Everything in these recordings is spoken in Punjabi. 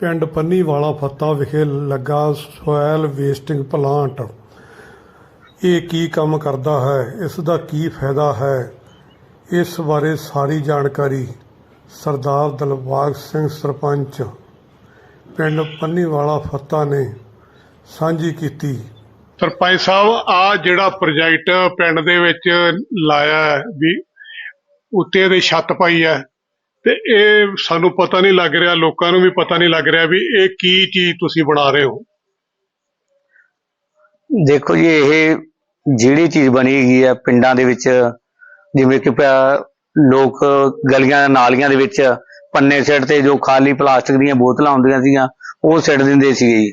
ਪਿੰਡ ਪੰਨੀਵਾਲਾ ਫੱਤਾ ਵਿਖੇ ਲੱਗਾ ਸੋਇਲ ਵੇਸਟਿੰਗ ਪਲਾਂਟ। ਇਹ ਕੀ ਕੰਮ ਕਰਦਾ ਹੈ? ਇਸ ਦਾ ਕੀ ਫਾਇਦਾ ਹੈ? ਇਸ ਬਾਰੇ ਸਾਰੀ ਜਾਣਕਾਰੀ ਸਰਦਾਰ ਦਿਲਬਾਗ ਸਿੰਘ ਸਰਪੰਚ ਪਿੰਡ ਪੰਨੀਵਾਲਾ ਫੱਤਾ ਨੇ ਸਾਂਝੀ ਕੀਤੀ। ਸਰਪੰਚ ਸਾਹਿਬ, ਆ ਜਿਹੜਾ ਪ੍ਰੋਜੈਕਟ ਪਿੰਡ ਦੇ ਵਿੱਚ ਲਾਇਆ ਵੀ ਉੱਤੇ ਦੇ ਛੱਤ ਪਾਈ ਹੈ। ਤੇ ਇਹ ਸਾਨੂੰ ਪਤਾ ਨਹੀਂ ਲੱਗ ਰਿਹਾ ਲੋਕਾਂ ਨੂੰ ਵੀ ਪਤਾ ਨਹੀਂ ਲੱਗ ਰਿਹਾ ਵੀ ਇਹ ਕੀ ਚੀਜ਼ ਤੁਸੀਂ ਬਣਾ ਰਹੇ ਹੋ। ਦੇਖੋ ਜੀ ਇਹ ਜਿਹੜੀ ਚੀਜ਼ ਬਣੀ ਹੈਗੀ ਆ ਪਿੰਡਾਂ ਦੇ ਵਿੱਚ ਜਿਵੇਂ ਕਿ ਲੋਕ ਗਲੀਆਂ ਨਾਲੀਆਂ ਦੇ ਵਿੱਚ ਪੰਨੇ ਸਿੱਟ ਤੇ ਜੋ ਖਾਲੀ ਪਲਾਸਟਿਕ ਦੀਆਂ ਬੋਤਲਾਂ ਹੁੰਦੀਆਂ ਸੀਗੀਆਂ ਉਹ ਸਿੱਟ ਦਿੰਦੇ ਸੀਗੇ ਜੀ।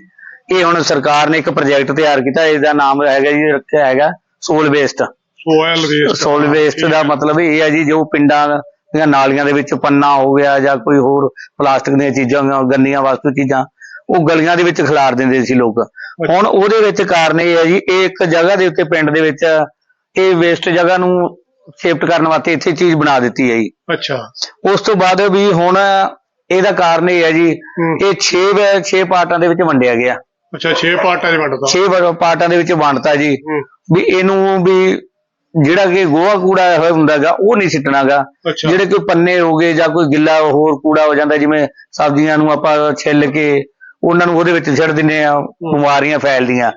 ਇਹ ਹੁਣ ਸਰਕਾਰ ਨੇ ਇੱਕ ਪ੍ਰੋਜੈਕਟ ਤਿਆਰ ਕੀਤਾ ਇਹਦਾ ਨਾਮ ਹੈਗਾ ਜੀ ਰੱਖਿਆ ਹੈਗਾ soil waste soil waste soil waste ਦਾ ਮਤਲਬ ਇਹ ਹੈ ਜੀ ਜੋ ਪਿੰਡਾਂ ਦੀਆਂ ਨਾਲੀਆਂ ਦੇ ਵਿੱਚ ਪੰਨਾ ਹੋ ਗਿਆ ਜਾਂ ਕੋਈ ਹੋਰ ਪਲਾਸਟਿਕ ਦੀਆਂ ਚੀਜ਼ਾਂ ਗੰਦੀਆਂ ਵਸਤੂ ਚੀਜ਼ਾਂ ਉਹ ਗਲੀਆਂ ਦੇ ਵਿੱਚ ਖਿਲਾਰ ਦਿੰਦੇ ਸੀ ਲੋਕ। ਹੁਣ ਉਹਦੇ ਵਿੱਚ ਕਾਰਨ ਇਹ ਹੈ ਜੀ ਇਹ ਇੱਕ ਜਗ੍ਹਾ ਦੇ ਉੱਤੇ ਪਿੰਡ ਦੇ ਵਿੱਚ ਇਹ ਵੇਸਟ ਜਗ੍ਹਾ ਨੂੰ ਸ਼ਿਫਟ ਕਰਨ ਵਾਸਤੇ ਇੱਥੇ ਚੀਜ਼ ਬਣਾ ਦਿੱਤੀ ਹੈ ਜੀ। ਅੱਛਾ। ਉਸ ਤੋਂ ਬਾਅਦ ਵੀ ਹੁਣ ਇਹਦਾ ਕਾਰਨ ਇਹ ਹੈ ਜੀ। ਇਹ 6 6 ਪਾਰਟਾਂ ਦੇ ਵਿੱਚ ਵੰਡਿਆ ਗਿਆ। ਅੱਛਾ 6 ਪਾਰਟਾਂ 'ਚ ਵੰਡਦਾ 6 ਪਾਰਟਾਂ ਦੇ ਵਿੱਚ ਵੰਡਤਾ ਜੀ। ਵੀ ਇਹਨੂੰ ਵੀ ਜਿਹੜਾ ਕਿ ਗੋਹਾ ਕੂੜਾ ਹੋਇਆ ਹੁੰਦਾਗਾ ਉਹ ਨਹੀਂ ਸਿੱਟਣਾਗਾ ਅੱਛਾ। ਜਿਹੜੇ ਕੋਈ ਪੰਨੇ ਹੋ ਗਏ ਜਾਂ ਕੋਈ ਗਿੱਲਾ ਹੋਰ ਕੂੜਾ ਹੋ ਜਾਂਦਾ ਜਿਵੇਂ ਸਬਜ਼ੀਆਂ ਨੂੰ ਆਪਾਂ ਛਿੱਲ ਕੇ ਉਹਨਾਂ ਨੂੰ ਉਹਦੇ ਵਿੱਚ ਛੱਡ ਦਿੰਦੇ ਆ ਬਿਮਾਰੀਆਂ ਫੈਲਦੀਆਂ।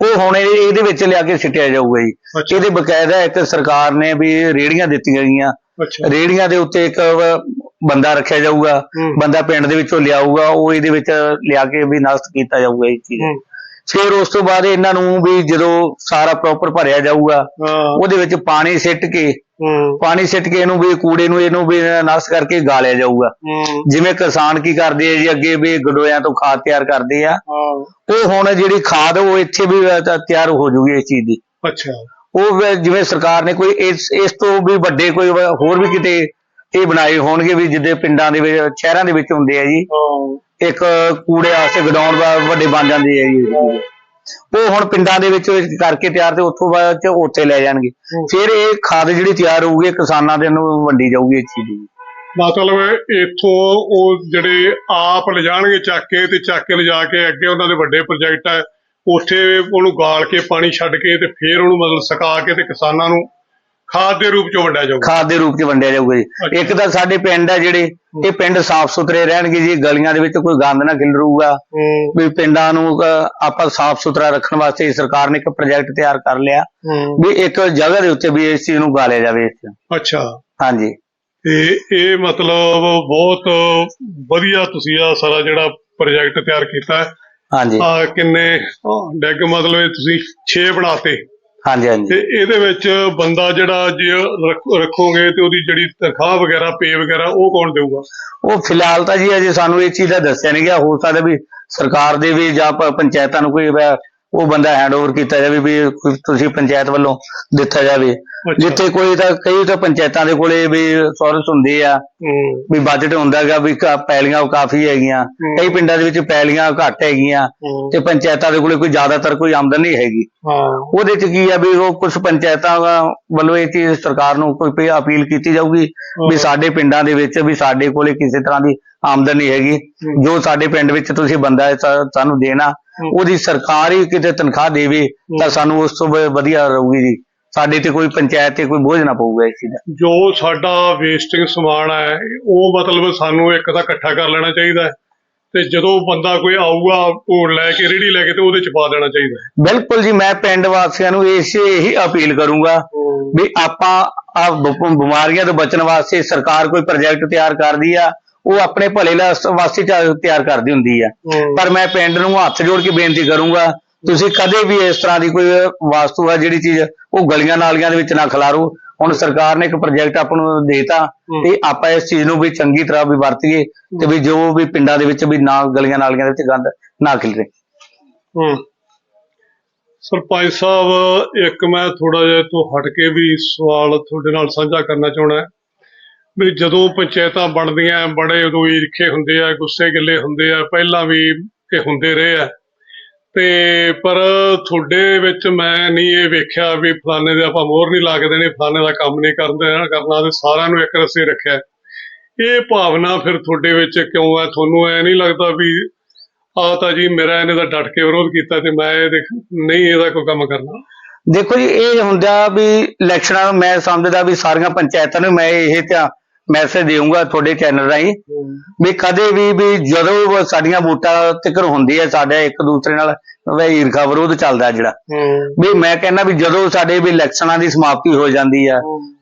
ਉਹ ਹੁਣ ਇਹ- ਇਹਦੇ ਵਿੱਚ ਲਿਆ ਕੇ ਸਿੱਟਿਆ ਜਾਊਗਾ ਜੀ। ਇਹਦੇ ਬਕਾਇਦਾ ਇੱਕ ਸਰਕਾਰ ਨੇ ਵੀ ਰੇੜੀਆਂ ਦਿੱਤੀਆਂ ਗਈਆਂ। ਰੇੜੀਆਂ ਦੇ ਉੱਤੇ ਇੱਕ ਬੰਦਾ ਰੱਖਿਆ ਜਾਊਗਾ। ਬੰਦਾ ਪਿੰਡ ਦੇ ਵਿੱਚੋਂ ਲਿਆਊਗਾ ਉਹ ਇਹਦੇ ਵਿੱਚ ਲਿਆ ਕੇ ਵੀ ਨਸ਼ਟ ਕੀਤਾ ਜਾਊਗਾ ਇਹ ਚੀਜ਼। ਫਿਰ ਉਸ ਤੋਂ ਬਾਅਦ ਇਹਨਾਂ ਨੂੰ ਵੀ ਜਦੋਂ ਸਾਰਾ ਪ੍ਰੋਪਰ ਭਰਿਆ ਜਾਊਗਾ ਉਹਦੇ ਵਿੱਚ ਪਾਣੀ ਸਿੱਟ ਕੇ ਪਾਣੀ ਸਿੱਟ ਕੇ ਇਹਨੂੰ ਵੀ ਕੂੜੇ ਨੂੰ ਇਹਨੂੰ ਵੀ ਨਸ਼ਟ ਕਰਕੇ ਗਾਲਿਆ ਜਾਊਗਾ। ਜਿਵੇਂ ਕਿਸਾਨ ਕੀ ਕਰਦੇ ਆ ਜੀ ਅੱਗੇ ਵੀ ਗਡੋਇਆਂ ਤੋਂ ਖਾਦ ਤਿਆਰ ਕਰਦੇ ਆ। ਉਹ ਹੁਣ ਜਿਹੜੀ ਖਾਦ ਉਹ ਇੱਥੇ ਵੀ ਤਿਆਰ ਹੋ ਜੂਗੀ ਇਸ ਚੀਜ਼ ਦੀ। ਅੱਛਾ। ਉਹ ਜਿਵੇਂ ਸਰਕਾਰ ਨੇ ਕੋਈ ਇਸ ਇਸ ਤੋਂ ਵੀ ਵੱਡੇ ਕੋਈ ਹੋਰ ਵੀ ਕਿਤੇ ਇਹ ਬਣਾਏ ਹੋਣਗੇ ਵੀ ਜਿੱਦੇ ਪਿੰਡਾਂ ਦੇ ਵਿੱਚ ਸ਼ਹਿਰਾਂ ਦੇ ਵਿੱਚ ਹੁੰਦੇ ਆ ਜੀ। ਇੱਕ ਕੂੜੇ ਵਾਸਤੇ ਗਡਾਉਣ ਵੱਡੇ ਬਣ ਜਾਂਦੇ ਆ ਜੀ। ਉਹ ਹੁਣ ਪਿੰਡਾਂ ਦੇ ਵਿੱਚ ਕਰਕੇ ਤਿਆਰ ਤੇ ਉੱਥੋਂ ਬਾਅਦ ਚ ਉੱਥੇ ਲੈ ਜਾਣਗੇ। ਫਿਰ ਇਹ ਖਾਦ ਜਿਹੜੀ ਤਿਆਰ ਹੋਊਗੀ ਕਿਸਾਨਾਂ ਦੇ ਨੂੰ ਵੰਡੀ ਜਾਊਗੀ ਇਸ ਚੀਜ਼ ਦੀ। ਮਤਲਬ ਇੱਥੋਂ ਉਹ ਜਿਹੜੇ ਆਪ ਲਿਜਾਣਗੇ ਚੱਕ ਕੇ ਤੇ ਚੱਕ ਕੇ ਲਿਜਾ ਕੇ ਅੱਗੇ ਉਹਨਾਂ ਦੇ ਵੱਡੇ ਪ੍ਰੋਜੈਕਟ ਹੈ ਉੱਥੇ ਉਹਨੂੰ ਗਾਲ ਕੇ ਪਾਣੀ ਛੱਡ ਕੇ ਤੇ ਫਿਰ ਉਹਨੂੰ ਮਤਲਬ ਸੁਕਾ ਕੇ ਤੇ ਕਿਸਾਨਾਂ ਨੂੰ ਖਾਦ ਦੇ ਰੂਪ ਚ ਵੰਡਿਆ ਜਾਊਗਾ। ਖਾਦ ਦੇ ਰੂਪ ਚ ਵੰਡਿਆ ਜਾਊਗਾ ਜੀ। ਇੱਕ ਤਾਂ ਸਾਡੇ ਪਿੰਡ ਆ ਜਿਹੜੇ ਇਹ ਪਿੰਡ ਸਾਫ਼ ਸੁਥਰੇ ਰਹਿਣਗੇ ਜੀ ਗਲੀਆਂ ਦੇ ਵਿੱਚ ਕੋਈ ਗੰਦ ਨਾ ਖਿਲਰੂਗਾ ਹੂੰ। ਵੀ ਪਿੰਡਾਂ ਨੂੰ ਅਹ, ਆਪਾਂ ਸਾਫ਼ ਸੁਥਰਾ ਰੱਖਣ ਵਾਸਤੇ ਸਰਕਾਰ ਨੇ ਇੱਕ ਪ੍ਰੋਜੈਕਟ ਤਿਆਰ ਕਰ ਲਿਆ। ਹੂੰ। ਵੀ ਇੱਕ ਜਗ੍ਹਾ ਦੇ ਉੱਤੇ ਵੀ ਇਸ ਚੀਜ਼ ਨੂੰ ਗਾਲਿਆ ਜਾਵੇ ਇਸ 'ਚ। ਅੱਛਾ। ਹਾਂਜੀ। ਤੇ ਇਹ ਮਤਲਬ ਬਹੁਤ ਵਧੀਆ ਤੁਸੀਂ ਆ ਸਾਰਾ ਜਿਹੜਾ ਪ੍ਰੋਜੈਕਟ ਤਿਆਰ ਕੀਤਾ। ਹੈ ਹਾਂਜੀ। ਆ ਕਿੰਨੇ ਡੈਗ ਮਤਲਬ ਇਹ ਤੁਸੀਂ 6 ਬਣਾਤੇ। ਹਾਂਜੀ ਹਾਂਜੀ। ਤੇ ਇਹਦੇ ਵਿੱਚ ਬੰਦਾ ਜਿਹੜਾ ਜੇ ਰੱਖ- ਰੱਖੋਗੇ ਤੇ ਉਹਦੀ ਜਿਹੜੀ ਤਨਖਾਹ ਵਗੈਰਾ ਪੇ ਵਗੈਰਾ ਉਹ ਕੌਣ ਦੇਊਗਾ? ਉਹ ਫਿਲਹਾਲ ਤਾਂ ਜੀ ਅਜੇ ਸਾਨੂੰ ਇਹ ਚੀਜ਼ ਦਾ ਦੱਸਿਆ ਨਹੀਂ ਗਿਆ। ਹੋ ਸਕਦਾ ਵੀ ਸਰਕਾਰ ਦੇ ਵੀ ਜਾਂ ਪ- ਪੰਚਾਇਤਾਂ ਨੂੰ ਕੋਈ ਵੈ- ਉਹ ਬੰਦਾ ਹੈਂਡਓਵਰ ਕੀਤਾ ਜਾਵੇ ਵੀ ਕੋਈ ਤੁਸੀਂ ਪੰਚਾਇਤ ਵੱਲੋਂ ਦਿੱਤਾ ਜਾਵੇ। ਜਿੱਥੇ ਕੋਈ ਤਾਂ ਕਈ ਤਾਂ ਪੰਚਾਇਤਾਂ ਦੇ ਕੋਲੇ ਵੀ ਸੋਰਸ ਹੁੰਦੇ ਆ ਹੂੰ। ਵੀ ਬਜਟ ਹੁੰਦਾਗਾ ਵੀ ਕਾ- ਪੈਲੀਆਂ ਕਾਫੀ ਹੈਗੀਆਂ ਹੂੰ। ਕਈ ਪਿੰਡਾਂ ਦੇ ਵਿੱਚ ਪੈਲੀਆਂ ਘੱਟ ਹੈਗੀਆਂ ਹੂੰ, ਤੇ ਪੰਚਾਇਤਾਂ ਦੇ ਕੋਲੇ ਕੋਈ ਜ਼ਿਆਦਾਤਰ ਕੋਈ ਆਮਦਨ ਨਹੀਂ ਹੈਗੀ। ਹਾਂ। ਉਹਦੇ ਚ ਕੀ ਆ ਵੀ ਉਹ ਕੁਝ ਪੰਚਾਇਤਾਂ ਵੱਲੋਂ ਇਹ ਚੀਜ਼ ਸਰਕਾਰ ਨੂੰ ਕੋਈ ਵੀ ਅਪੀਲ ਕੀਤੀ ਜਾਊਗੀ ਵੀ ਸਾਡੇ ਪਿੰਡਾਂ ਦੇ ਵਿੱਚ ਵੀ ਸਾਡੇ ਕੋਲੇ ਕਿਸੇ ਤਰ੍ਹਾਂ ਦੀ ਆਮਦਨ ਨਹੀਂ ਹੈਗੀ। ਹੂੰ। ਜੋ ਸਾਡੇ ਪਿੰਡ ਵਿੱਚ ਤੁਸੀਂ ਬੰਦਾ ਹੈ ਸਾ- ਸਾਨੂੰ ਦੇਣਾ ਹੂੰ। ਉਹਦੀ ਸਰਕਾਰ ਹੀ ਕਿਤੇ ਤਨਖਾਹ ਦੇਵੇ ਤਾਂ ਸਾਨੂੰ ਉਸ ਤੋਂ ਵ- ਵਧੀਆ ਰਹੂਗੀ ਜੀ। ਸਾਡੇ ਤੇ ਕੋਈ ਪੰਚਾਇਤ ਤੇ ਕੋਈ ਬੋਝ ਨਾ ਪਊਗਾ ਇਸ ਚੀਜ਼ ਦਾ। ਜੋ ਸਾਡਾ ਵੇਸਟਿੰਗ ਸਮਾਨ ਹੈ ਉਹ ਮਤਲਬ ਸਾਨੂੰ ਇੱਕ ਤਾਂ ਇਕੱਠਾ ਕਰ ਲੈਣਾ ਚਾਹੀਦਾ ਹੈ ਤੇ ਜਦੋਂ ਬੰਦਾ ਕੋਈ ਆਊਗਾ ਉਹ ਲੈ ਕੇ ਰੇੜੀ ਲੈ ਕੇ ਤੇ ਉਹਦੇ ਚ ਪਾ ਦੇਣਾ ਚਾਹੀਦਾ ਹੈ। ਬਿਲਕੁਲ ਜੀ ਮੈਂ ਪਿੰਡ ਵਾਸੀਆਂ ਨੂੰ ਇਸ ਇਹੀ ਅਪੀਲ ਕਰੂੰਗਾ ਵੀ ਆਪਾਂ ਆ ਬਿਮਾਰੀਆਂ ਤੋਂ ਬਚਣ ਵਾਸਤੇ ਸਰਕਾਰ ਕੋਈ ਪ੍ਰੋਜੈਕਟ ਤਿਆਰ ਕਰਦੀ ਆ ਉਹ ਆਪਣੇ ਭਲੇ ਲਾ- ਵਾਸਤੇ ਤਿਆ- ਤਿਆਰ ਕਰਦੀ ਹੁੰਦੀ ਆ। ਪਰ ਮੈਂ ਪਿੰਡ ਨੂੰ ਹੱਥ ਜੋੜ ਕੇ ਬੇਨਤੀ ਕਰੂੰਗਾ ਤੁਸੀਂ ਕਦੇ ਵੀ ਇਸ ਤਰ੍ਹਾਂ ਦੀ ਕੋਈ ਵਾਸਤੂ ਆ ਜਿਹੜੀ ਚੀਜ਼ ਉਹ ਗਲੀਆਂ ਨਾਲੀਆਂ ਦੇ ਵਿੱਚ ਨਾ ਖਿਲਾਰੋ। ਹੁਣ ਸਰਕਾਰ ਨੇ ਇੱਕ ਪ੍ਰੋਜੈਕਟ ਆਪਾਂ ਨੂੰ ਦੇਤਾ ਤੇ ਆਪਾਂ ਇਸ ਚੀਜ਼ ਨੂੰ ਵੀ ਚੰਗੀ ਤਰ੍ਹਾਂ ਵੀ ਵਰਤੀਏ ਤੇ ਵੀ ਜੋ ਵੀ ਪਿੰਡਾਂ ਦੇ ਵਿੱਚ ਵੀ ਨਾ ਗਲੀਆਂ ਨਾਲੀਆਂ ਦੇ ਵਿੱਚ ਗੰਦ ਨਾ ਖਿਲਰੇ। ਹੂੰ। ਸਰਪੰਚ ਸਾਹਿਬ ਇੱਕ ਮੈਂ ਥੋੜਾ ਜਿਹਾ ਤੋਂ ਹਟ ਕੇ ਵੀ ਸਵਾਲ ਤੁਹਾਡੇ ਨਾਲ ਸਾਂਝਾ ਕਰਨਾ ਚਾਹਣਾ ਵੀ ਜਦੋਂ ਪੰਚਾਇਤਾਂ ਬਣਦੀਆਂ ਬੜੇ ਉਦੋਂ ਈਰਖੇ ਹੁੰਦੇ ਆ ਗੁੱਸੇ ਗਿੱਲੇ ਹੁੰਦੇ ਆ ਪਹਿਲਾਂ ਵੀ ਇਹ ਹੁੰਦੇ ਰਹੇ ਆ। ਤੇ ਪਰ ਤੁਹਾਡੇ ਵਿੱਚ ਮੈਂ ਨਹੀਂ ਇਹ ਵੇਖਿਆ ਵੀ ਫਲਾਣੇ ਦੇ ਆਪਾਂ ਮੋਹਰ ਨਹੀਂ ਲਾ ਕੇ ਦੇਣੀ, ਫਲਾਣੇ ਦਾ ਕੰਮ ਨਹੀਂ ਕਰਦੇ ਕਰਨਾ ਤੇ ਸਾਰਿਆਂ ਨੂੰ ਇੱਕ ਰਸੇ ਰੱਖਿਆ। ਇਹ ਭਾਵਨਾ ਫਿਰ ਤੁਹਾਡੇ ਵਿੱਚ ਕਿਉਂ ਹੈ? ਤੁਹਾਨੂੰ ਐ ਨਹੀਂ ਲੱਗਦਾ ਵੀ ਆ ਤਾਂ ਜੀ ਮੇਰਾ ਇਹਨੇ ਦਾ ਡਟ ਕੇ ਵਿਰੋਧ ਕੀਤਾ ਤੇ ਮੈਂ ਇਹਦੇ ਨਹੀਂ ਇਹਦਾ ਕੋਈ ਕੰਮ ਕਰਨਾ। ਦੇਖੋ ਜੀ, ਇਹ ਹੁੰਦਾ ਵੀ ਇਲੈਕਸ਼ਨਾਂ ਨੂੰ ਮੈਂ ਸਮਝਦਾ ਵੀ ਸਾਰੀਆਂ ਪੰਚਾਇਤਾਂ ਨੂੰ ਮੈਂ ਇਹ ਧਿਆਨ ਮੈਸੇਜ ਦੇਵਾਂਗਾ ਤੁਹਾਡੇ ਚੈਨਲ ਰਾਹੀਂ। ਵੀ ਕਦੇ ਵੀ ਵੀ ਜਦੋਂ ਸਾਡੀਆਂ ਵੋਟਾਂ ਤਿਕਰ ਹੁੰਦੀ ਹੈ ਸਾਡੇ ਇੱਕ ਦੂਸਰੇ ਨਾਲ ਵੀ ਈਰਖਾ ਵਿਰੋਧ ਚੱਲਦਾ ਜਿਹੜਾ। ਵੀ ਮੈਂ ਕਹਿੰਦਾ ਵੀ ਜਦੋਂ ਸਾਡੇ ਵੀ ਇਲੈਕਸ਼ਨਾਂ ਦੀ ਸਮਾਪਤੀ ਹੋ ਜਾਂਦੀ ਆ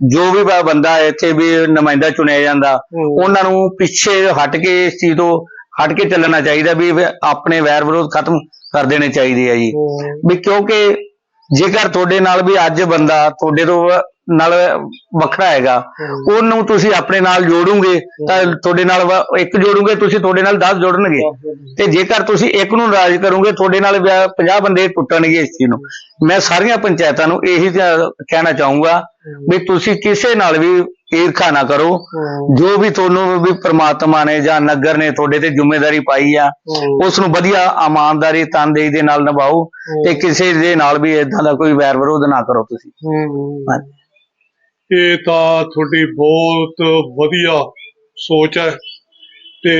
ਜੋ ਵੀ ਬੰਦਾ ਇੱਥੇ ਵੀ ਨੁਮਾਇੰਦਾ ਚੁਣਿਆ ਜਾਂਦਾ ਉਹਨਾਂ ਨੂੰ ਪਿੱਛੇ ਹਟ ਕੇ ਇਸ ਚੀਜ਼ ਤੋਂ ਹਟ ਕੇ ਚੱਲਣਾ ਚਾਹੀਦਾ ਵੀ ਵੀ ਆਪਣੇ ਵੈਰ ਵਿਰੋਧ ਖਤਮ ਕਰ ਦੇਣੇ ਚਾਹੀਦੇ ਆ ਜੀ। ਵੀ ਕਿਉਂਕਿ ਜੇਕਰ ਤੁਹਾਡੇ ਨਾਲ ਵੀ ਅੱਜ ਬੰਦਾ ਤੁਹਾਡੇ ਤੋਂ ਨਾਲ ਵੱਖਰਾ ਹੈਗਾ। ਉਹਨੂੰ ਤੁਸੀਂ ਆਪਣੇ ਨਾਲ ਜੋੜੋਗੇ ਤਾਂ ਤੁਹਾਡੇ ਨਾਲ ਇੱਕ ਜੋੜੋਗੇ ਤੁਸੀਂ ਤੁਹਾਡੇ ਨਾਲ 10 ਜੋੜਨਗੇ। ਤੇ ਜੇਕਰ ਤੁਸੀਂ ਇੱਕ ਨੂੰ ਨਾਰਾਜ਼ ਕਰੋਗੇ ਤੁਹਾਡੇ ਨਾਲ 50 ਬੰਦੇ ਟੁੱਟਣਗੇ ਇਸ ਚੀਜ਼ ਨੂੰ। ਮੈਂ ਸਾਰੀਆਂ ਪੰਚਾਇਤਾਂ ਨੂੰ ਇਹੀ ਕਹਿਣਾ ਚਾਹੂੰਗਾ ਵੀ ਤੁਸੀਂ ਕਿਸੇ ਨਾਲ ਵੀ ਈਰਖਾ ਨਾ ਕਰੋ। ਜੋ ਵੀ ਤੁਹਾਨੂੰ ਵੀ ਪ੍ਰਮਾਤਮਾ ਨੇ ਜਾਂ ਨਗਰ ਨੇ ਤੁਹਾਡੇ ਤੇ ਜ਼ਿੰਮੇਵਾਰੀ ਪਾਈ ਆ ਉਸ ਨੂੰ ਵਧੀਆ ਇਮਾਨਦਾਰੀ ਤਨਦੇਹੀ ਦੇ ਨਾਲ ਨਿਭਾਓ ਤੇ ਕਿਸੇ ਦੇ ਨਾਲ ਵੀ ਇਦਾਂ ਦਾ ਕੋਈ ਵੈਰ ਵਿਰੋਧ ਨਾ ਕਰੋ ਤੁਸੀਂ। ਹਾਂਜੀ। ਇਹ ਤਾਂ ਤੁਹਾਡੀ ਬਹੁਤ ਵਧੀਆ ਸੋਚ ਹੈ ਤੇ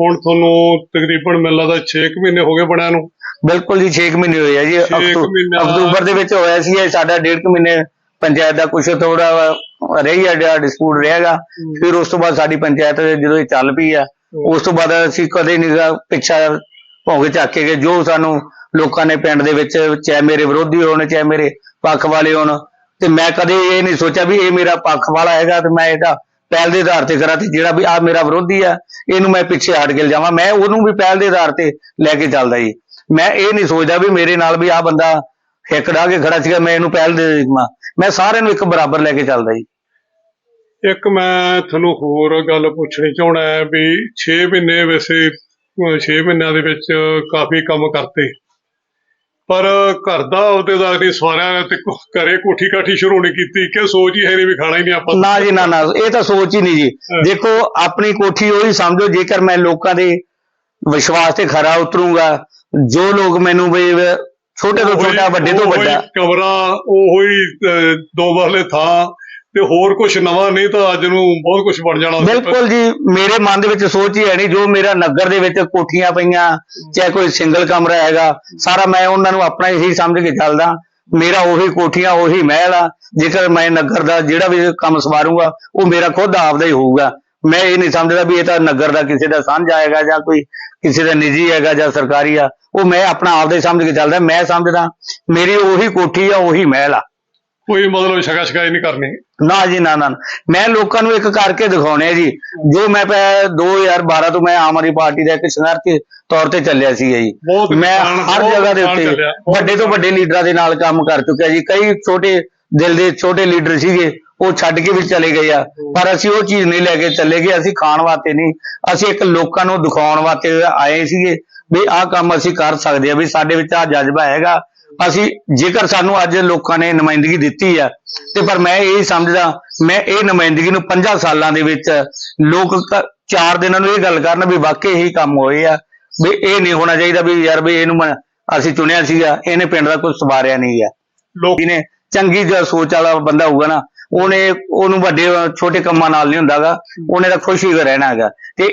ਹੁਣ ਤੁਹਾਨੂੰ ਤਕਰੀਬਨ ਮੈਨੂੰ ਲੱਗਦਾ 6 ਮਹੀਨੇ ਹੋ ਗਏ ਬਣਿਆ ਨੂੰ। ਬਿਲਕੁਲ ਜੀ 6 ਮਹੀਨੇ ਹੋਏ ਆ ਜੀ। ਅਕਤੂਬਰ ਦੇ ਵਿੱਚ ਹੋਇਆ ਸੀ ਸਾਡਾ ਡੇਢ ਕੁ ਮਹੀਨੇ ਪੰਚਾਇਤ ਦਾ ਕੁਛ ਥੋੜਾ ਰਹੀ ਆ ਜਿਹੜਾ ਡਿਸਪਿਊਟ ਰਹੇਗਾ। ਫਿਰ ਉਸ ਤੋਂ ਬਾਅਦ ਸਾਡੀ ਪੰਚਾਇਤ ਜਦੋਂ ਇਹ ਚੱਲ ਪਈ ਆ ਉਸ ਤੋਂ ਬਾਅਦ ਅਸੀਂ ਕਦੇ ਨਹੀਂ ਪਿੱਛਾ ਭੌਂਗ ਚੱਕ ਕੇ ਜੋ ਸਾਨੂੰ ਲੋਕਾਂ ਨੇ ਪਿੰਡ ਦੇ ਵਿੱਚ ਚਾਹੇ ਮੇਰੇ ਵਿਰੋਧੀ ਹੋਣ ਚਾਹੇ ਮੇਰੇ ਪੱਖ ਵਾਲੇ ਹੋਣ ਤੇ ਮੈਂ ਕਦੇ ਇਹ ਨਹੀਂ ਸੋਚਿਆ ਵੀ ਇਹ ਮੇਰਾ ਪੱਖ ਵਾਲਾ ਹੈਗਾ ਤੇ ਮੈਂ ਇਹਦਾ ਪਹਿਲ ਦੇ ਆਧਾਰ ਤੇ ਕਰਾਂ ਤੇ ਜਿਹੜਾ ਵੀ ਆ ਮੇਰਾ ਵਿਰੋਧੀ ਆ, ਇਹਨੂੰ ਮੈਂ ਪਿੱਛੇ ਹਟ ਕੇ ਲਿਜਾਵਾਂ। ਮੈਂ ਉਹਨੂੰ ਵੀ ਪਹਿਲ ਦੇ ਆਧਾਰ ਤੇ ਲੈ ਕੇ ਚੱਲਦਾ ਜੀ। ਮੈਂ ਇਹ ਨਹੀਂ ਸੋਚਦਾ ਵੀ ਮੇਰੇ ਨਾਲ ਵੀ ਆ ਬੰਦਾ ਹਿੱਕ ਡਾ ਕੇ ਖੜਾ ਸੀਗਾ, ਮੈਂ ਇਹਨੂੰ ਪਹਿਲ ਦੇ ਦੇਵਾਂ। ਮੈਂ ਸਾਰਿਆਂ ਨੂੰ ਇੱਕ ਬਰਾਬਰ ਲੈ ਕੇ ਚੱਲਦਾ ਜੀ। ਇੱਕ ਮੈਂ ਤੁਹਾਨੂੰ ਹੋਰ ਗੱਲ ਪੁੱਛਣੀ ਚਾਹਣਾ ਹੈ ਵੀ 6 ਮਹੀਨੇ ਵੈਸੇ 6 ਮਹੀਨਿਆਂ ਦੇ ਵਿੱਚ ਕਾਫੀ ਕੰਮ ਕਰਤੇ। ਪਰ ਘਰ ਦਾ ਅਹੁਦੇਦਾਰ ਨਹੀਂ ਸਵਾਰਿਆ ਤੇ ਕੋ- ਘਰੇ ਕੋਠੀ ਕਾਠੀ ਸ਼ੁਰੂ ਨਹੀਂ ਕੀਤੀ ਕਿ ਸੋਚ ਹੀ ਹੈ ਨਹੀਂ ਵੀ ਖਾਣਾ ਹੀ ਨਹੀਂ ਆਪਾਂ। ਨਾ ਜੀ ਨਾ ਨਾ ਇਹ ਤਾਂ ਸੋਚ ਹੀ ਨਹੀਂ ਜੀ। ਦੇਖੋ ਆਪਣੀ ਕੋਠੀ ਉਹੀ ਸਮਝੋ ਜੇਕਰ ਮੈਂ ਲੋਕਾਂ ਦੇ ਵਿਸ਼ਵਾਸ ਤੇ ਖਰਾ ਉਤਰੂੰਗਾ ਜੋ ਲੋਕ ਮੈਨੂੰ ਵੀ ਛੋਟੇ ਤੋਂ ਛੋਟਾ ਵੱਡੇ ਤੋਂ ਉਹੀ ਵੱਡਾ ਕਮਰਾ ਉਹ ਹੀ ਅਹ, ਦੋ ਵਾਲੇ ਥਾਂ ਤੇ ਹੋਰ ਕੁਝ ਨਵਾਂ ਨਹੀਂ ਤਾਂ ਅੱਜ ਨੂੰ ਬਹੁਤ ਕੁਝ ਬਣ ਜਾਣਾ ਸੀ। ਬਿਲਕੁਲ ਜੀ, ਮੇਰੇ ਮਨ ਦੇ ਵਿੱਚ ਸੋਚ ਹੀ ਹੈ ਨਹੀਂ, ਜੋ ਮੇਰਾ ਨਗਰ ਦੇ ਵਿੱਚ ਕੋਠੀਆਂ ਪਈਆਂ, ਚਾਹੇ ਕੋਈ ਸਿੰਗਲ ਕਮਰਾ ਹੈਗਾ, ਸਾਰਾ ਮੈਂ ਉਹਨਾਂ ਨੂੰ ਆਪਣਾ ਹੀ ਸਮਝ ਕੇ ਚੱਲਦਾ, ਮੇਰਾ ਉਹੀ ਕੋਠੀਆਂ, ਉਹੀ ਮਹਿਲ ਆ, ਜੇਕਰ ਮੈਂ ਨਗਰ ਦਾ ਜਿਹੜਾ ਵੀ ਕੰਮ ਸਵਾਰੂੰਗਾ, ਉਹ ਮੇਰਾ ਖੁਦ ਆਪਦਾ ਹੀ ਹੋਊਗਾ ਮੈਂ ਇਹ ਨਹੀਂ ਸਮਝਦਾ ਵੀ ਇਹ ਤਾਂ ਨਗਰ ਦਾ ਕਿਸੇ ਦਾ ਸਾਂਝਾ ਹੈਗਾ ਜਾਂ ਕੋਈ ਕਿਸੇ ਦਾ ਨਿੱਜੀ ਹੈਗਾ ਜਾਂ ਸਰਕਾਰੀ ਆ, ਉਹ ਮੈਂ ਆਪਣਾ ਆਪਦਾ ਹੀ ਸਮਝ ਕੇ ਚੱਲਦਾ, ਮੈਂ ਸਮਝਦਾ, ਮੇਰੀ ਉਹੀ ਕੋਠੀ ਆ, ਉਹੀ ਮਹਿਲ ਆ ਕੋਈ ਮਤਲਬ ਸ਼ਕਾ ਸ਼ਕਾਈ ਨਹੀਂ ਕਰਨੀ। ਨਾ ਜੀ ਨਾ ਨਾ। ਮੈਂ ਲੋਕਾਂ ਨੂੰ ਇੱਕ ਕਰਕੇ ਦਿਖਾਉਣੇ ਜੀ। ਜੋ ਮੈਂ ਪੈ- 2012 ਤੋਂ ਮੈਂ ਆਮ ਆਦਮੀ ਪਾਰਟੀ ਦਾ ਇੱਕ ਸੰਘਰਸ਼ ਤੌਰ ਤੇ ਚੱਲਿਆ ਸੀ ਜੀ। ਮੈਂ ਹਰ ਜਗ੍ਹਾ ਦੇ ਉੱਤੇ ਵੱਡੇ ਤੋਂ ਵੱਡੇ ਲੀਡਰਾਂ ਦੇ ਨਾਲ ਕੰਮ ਕਰ ਚੁੱਕਿਆ ਜੀ। ਕਈ ਛੋਟੇ ਦਿਲ ਦੇ ਛੋਟੇ ਲੀਡਰ ਸੀਗੇ ਉਹ ਛੱਡ ਕੇ ਵੀ ਚਲੇ ਗਏ ਆ। ਪਰ ਅਸੀਂ ਉਹ ਚੀਜ਼ ਨਹੀਂ ਲੈ ਕੇ ਚੱਲੇ ਗਏ। ਅਸੀਂ ਖਾਣ ਵਾਸਤੇ ਨਹੀਂ। ਅਸੀਂ ਇੱਕ ਲੋਕਾਂ ਨੂੰ ਦਿਖਾਉਣ ਵਾਸਤੇ ਆਏ ਸੀਗੇ ਵੀ ਆਹ ਕੰਮ ਅਸੀਂ ਕਰ ਸਕਦੇ ਆ। ਵੀ ਸਾਡੇ ਵਿੱਚ ਆ ਜਜ਼ਬਾ ਹੈਗਾ। ਅਸੀਂ ਜੇਕਰ ਸਾਨੂੰ ਅੱਜ ਲੋਕਾਂ ਨੇ ਨੁਮਾਇੰਦਗੀ ਦਿੱਤੀ ਆ ਤੇ ਪਰ ਮੈਂ ਇਹ ਸਮਝਦਾ ਮੈਂ ਇਹ ਨੁਮਾਇੰਦਗੀ ਨੂੰ 50 ਸਾਲਾਂ ਦੇ ਵਿੱਚ ਲੋਕ ਚਾਰ ਦਿਨਾਂ ਨੂੰ ਇਹ ਗੱਲ ਕਰਨ ਵੀ ਵਾਕਈ ਹੀ ਕੰਮ ਹੋਏ ਆ ਵੀ ਇਹ ਨਹੀਂ ਹੋਣਾ ਚਾਹੀਦਾ ਵੀ ਯਾਰ ਵੀ ਇਹਨੂੰ ਮੈਂ- ਅਸੀਂ ਚੁਣਿਆ ਸੀਗਾ ਇਹਨੇ ਪਿੰਡ ਦਾ ਕੁਝ ਸਵਾਰਿਆ ਨਹੀਂ ਗਿਆ ਲੋਕ ਜਿਹਨੇ ਚੰਗੀ ਜਿਹਾ ਸੋਚ ਵਾਲਾ ਬੰਦਾ ਹੋਊਗਾ ਨਾ ਉਹਨੇ ਉਹਨੂੰ ਵੱਡੇ ਛੋਟੇ ਕੰਮਾਂ ਨਾਲ ਨਹੀਂ ਹੁੰਦਾਗਾ ਉਹਨੇ ਤਾਂ ਖੁਸ਼ ਹੀ ਰਹਿਣਾ ਹੈਗਾ। ਤੇ